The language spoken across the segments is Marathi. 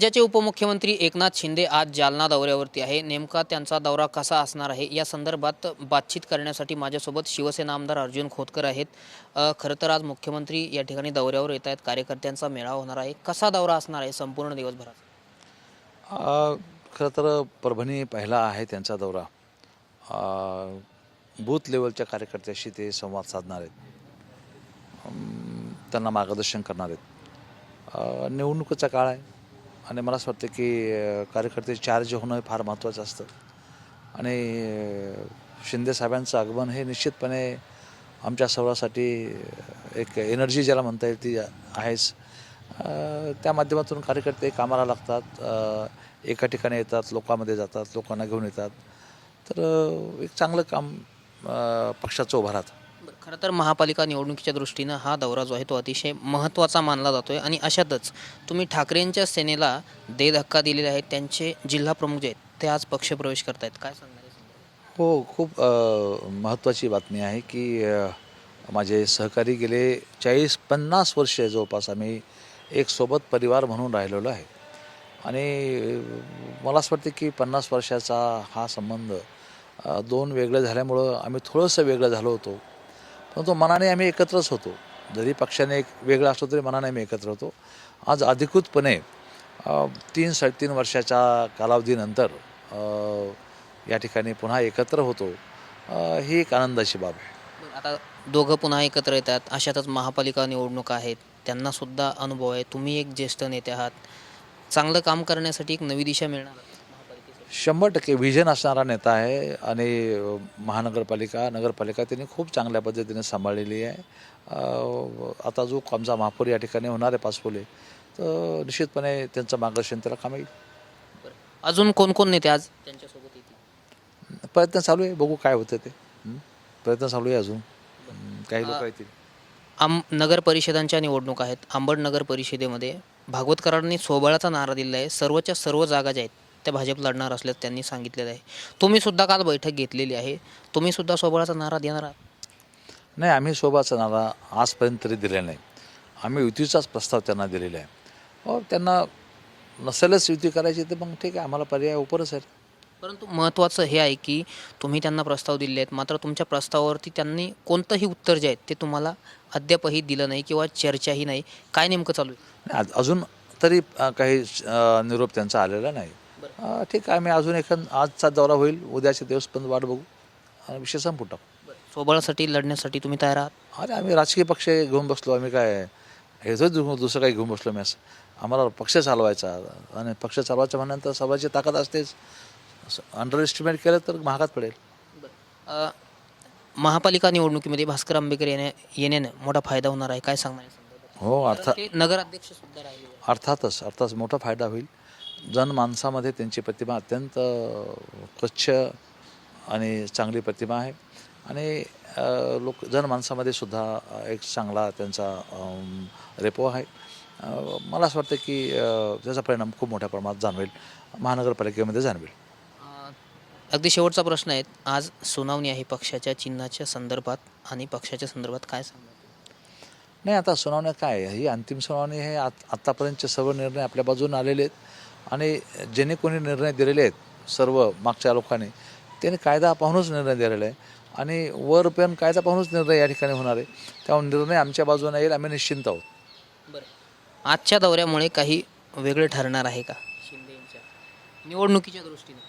राज्याचे उपमुख्यमंत्री एकनाथ शिंदे आज जालना दौऱ्यावरती आहे. नेमका त्यांचा दौरा कसा असणार आहे? या संदर्भात बातचीत करण्यासाठी माझ्यासोबत शिवसेना आमदार अर्जुन खोतकर आहेत. खरं तर आज मुख्यमंत्री या ठिकाणी दौऱ्यावर येत आहेत. कार्यकर्त्यांचा मेळावा होणार आहे. कसा दौरा असणार आहे संपूर्ण दिवसभरात? खरं तर परभणी पहिला आहे त्यांचा दौरा. बूथ लेवलच्या कार्यकर्त्याशी ते संवाद साधणार आहेत. त्यांना मार्गदर्शन करणार आहेत. निवडणुकीचा काळ आहे. आणि मला असं वाटतं की कार्यकर्ते चार्ज होणं हे फार महत्त्वाचं असतं. आणि शिंदे साहेबांचं आगमन हे निश्चितपणे आमच्या सर्वासाठी एक एनर्जी ज्याला म्हणता येईल ती आहेच. त्या माध्यमातून कार्यकर्ते कामाला लागतात एका ठिकाणी येतात लोकांमध्ये जातात लोकांना घेऊन येतात. तर एक चांगलं काम पक्षाचं उभं राहतं. खरं तर महापालिका निवडणुकीच्या दृष्टीनं हा दौरा जो आहे तो अतिशय महत्त्वाचा मानला जातो आहे आणि अशातच तुम्ही ठाकरेंच्या सेनेला दे धक्का दिलेले आहेत त्यांचे जिल्हा प्रमुख जे आहेत ते आज पक्षप्रवेश आहेत काय सांगणार आहे? हो खूप महत्त्वाची बातमी आहे की माझे सहकारी गेले चाळीस पन्नास वर्ष जवळपास आम्ही एक सोबत परिवार म्हणून राहिलेलो आहे. आणि मला असं वाटतं की पन्नास वर्षाचा हा संबंध दोन वेगळं झाल्यामुळं आम्ही थोडंसं वेगळं झालो होतो. परंतु मनाने आम्ही एकत्रच होतो. जरी पक्षाने एक वेगळा असलो तरी मनाने आम्ही एकत्र होतो. आज अधिकृतपणे तीन साडेतीन वर्षाच्या कालावधीनंतर या ठिकाणी पुन्हा एकत्र होतो. ही एक आनंदाची बाब आहे. आता दोघं पुन्हा एकत्र येतात. अशातच महापालिका निवडणुका आहेत. त्यांना सुद्धा अनुभव आहे. तुम्ही एक ज्येष्ठ नेते आहात. चांगलं काम करण्यासाठी एक नवी दिशा मिळणार. शंभर टक्के व्हिजन असणारा नेता आहे आणि महानगरपालिका नगरपालिका त्यांनी खूप चांगल्या पद्धतीने सांभाळलेली आहे. आता जो आमचा महापौर या ठिकाणी होणार आहे पाचपोले तर निश्चितपणे त्यांचं मार्गदर्शन त्याला काम येईल. अजून कोण कोण नेते आज? त्यांच्यासोबत येतील. प्रयत्न चालू आहे बघू काय होतं ते. हं? प्रयत्न चालू आहे अजून. काही लोक येतील. आम नगर परिषदांच्या निवडणूक आहेत. आंबड नगर परिषदेमध्ये भागवतकरांनी सोबळाचा नारा दिला आहे. सर्वच्या सर्व जागा ज्या आहेत त्या भाजप लढणार असल्याचं त्यांनी सांगितलेलं आहे. तुम्ही सुद्धा काल बैठक घेतलेली आहे. तुम्ही सुद्धा सोबळाचा नारा देणार आहात? नाही आम्ही शोभाचा नारा आजपर्यंत तरी दिलेला नाही. आम्ही युतीचाच प्रस्ताव त्यांना दिलेला आहे. और त्यांना नसेलच युती करायची तर मग ठीक आहे आम्हाला पर्याय उपरच आहे. परंतु महत्त्वाचं हे आहे की तुम्ही त्यांना प्रस्ताव दिले आहेत. मात्र तुमच्या प्रस्तावावरती त्यांनी कोणतंही उत्तर जे आहे ते तुम्हाला अद्यापही दिलं नाही किंवा चर्चाही नाही. काय नेमकं चालू आहे? अजून तरी काही निरोप त्यांचा आलेला नाही. अ, ठीक आहे. आम्ही अजून एक आजचा दौरा होईल. उद्याचे दिवस पण वाट बघू. आणि विषय संपून टाकू. सोबळासाठी लढण्यासाठी तुम्ही तयार आहात? अरे आम्ही राजकीय पक्ष घेऊन बसलो. आम्ही काय हे जो दु- दुसरं काही घेऊन बसलो मी असं. आम्हाला पक्ष चालवायचा. आणि पक्ष चालवायचं म्हणल्यानंतर सर्वांची ताकद असतेच. अंडर एस्टिमेट केलं तर महागात पडेल. अ, महापालिका निवडणुकीमध्ये भास्कर आंबेकर येण्या येण्यानं मोठा फायदा होणार आहे. काय सांगणार आहे? हो अर्थात ते नगराध्यक्ष सुद्धा राहिले. अर्थातच अर्थात मोठा फायदा होईल. जनमानसामध्ये त्यांची प्रतिमा अत्यंत स्वच्छ आणि चांगली प्रतिमा आहे. आणि लोक जनमानसामध्ये सुद्धा एक चांगला त्यांचा रेपो आहे. मला असं वाटतं की त्याचा परिणाम खूप मोठ्या प्रमाणात जाणवेल. महानगरपालिकेमध्ये जाणवेल. अगदी शेवटचा प्रश्न आहे. आज सुनावणी आहे पक्षाच्या चिन्हाच्या संदर्भात. आणि पक्षाच्या संदर्भात काय सांगणार नाही आता सुनावण्या काय? ही अंतिम सुनावणी हे आत आत्तापर्यंतचे सर्व निर्णय आपल्या बाजूने आलेले आहेत. आणि ज्याने कोणी निर्णय दिलेले आहेत सर्व मागच्या लोकांनी त्यांनी कायदा पाहूनच निर्णय दिलेला आहे. आणि वर पण कायदा पाहूनच निर्णय या ठिकाणी होणार आहे. त्यामुळे निर्णय आमच्या बाजूने येईल आम्ही निश्चिंत आहोत. बरं. आजच्या दौऱ्यामुळे काही वेगळे ठरणार आहे का? शिंदे यांच्या निवडणुकीच्या दृष्टीने.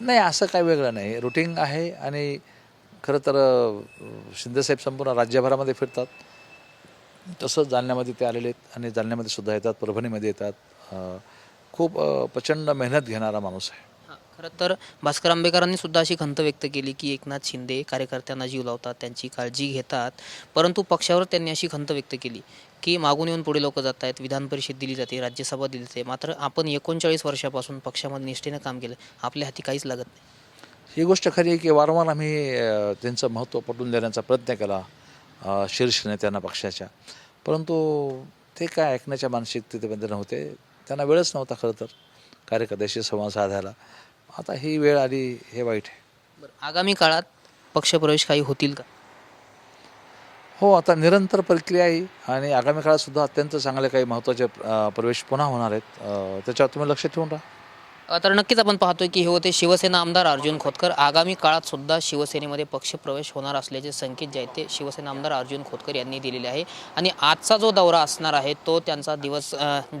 नाही असं काही वेगळं नाही. रुटीन आहे आणि खरं तर शिंदेसाहेब संपूर्ण राज्यभरामध्ये फिरतात. तसंच जालन्यामध्ये ते आलेले आहेत आणि जालन्यामध्ये सुद्धा येतात परभणीमध्ये येतात. खूप प्रचंड मेहनत घेणारा माणूस आहे. खरं तर भास्कर आंबेकरांनी सुद्धा अशी खंत व्यक्त केली की एकनाथ शिंदे कार्यकर्त्यांना जीव लावतात त्यांची काळजी घेतात परंतु पक्षावर त्यांनी अशी खंत व्यक्त केली की मागून येऊन पुढे लोक जात आहेत विधान परिषद दिली जाते राज्यसभा दिली जाते मात्र आपण एकोणचाळीस वर्षापासून पक्षामध्ये निष्ठेनं काम केलं आपल्या हाती काहीच लागत नाही. ही गोष्ट खरी आहे की वारंवार आम्ही त्यांचं महत्त्व पटवून देण्याचा प्रयत्न केला शीर्ष नेत्यांना पक्षाच्या. परंतु ते काय ऐकण्याच्या मानसिकतेमध्ये नव्हते त्यांना वेळच नव्हता खरं तर कार्यकर्त्याशी संवाद साधायला. आता ही वेळ आली हे वाईट आहे. बरं आगामी काळात पक्षप्रवेश काही होतील का? हो आता निरंतर प्रक्रिया आहे आणि आगामी काळात सुद्धा अत्यंत चांगले काही महत्त्वाचे प्रवेश पुन्हा होणार आहेत. त्याच्यावर तुम्ही लक्ष ठेवून राहा. तर नक्कीच आपण पाहतोय की हे होते शिवसेना आमदार अर्जुन खोतकर. आगामी काळात सुद्धा शिवसेनेमध्ये पक्षप्रवेश होणार असल्याचे संकेत जे आहेत ते शिवसेना आमदार अर्जुन खोतकर यांनी दिलेले आहे. आणि आजचा जो दौरा असणार आहे तो त्यांचा दिवस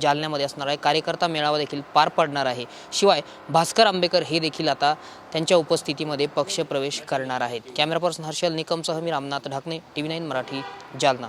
जालन्यामध्ये असणार आहे. कार्यकर्ता मेळावा देखील पार पडणार आहे. शिवाय भास्कर आंबेकर हे देखील आता त्यांच्या उपस्थितीमध्ये पक्षप्रवेश करणार आहेत. कॅमेरा पर्सन हर्षल निकमसह मी Ramnath Dhakane T V nine Marathi Jalna.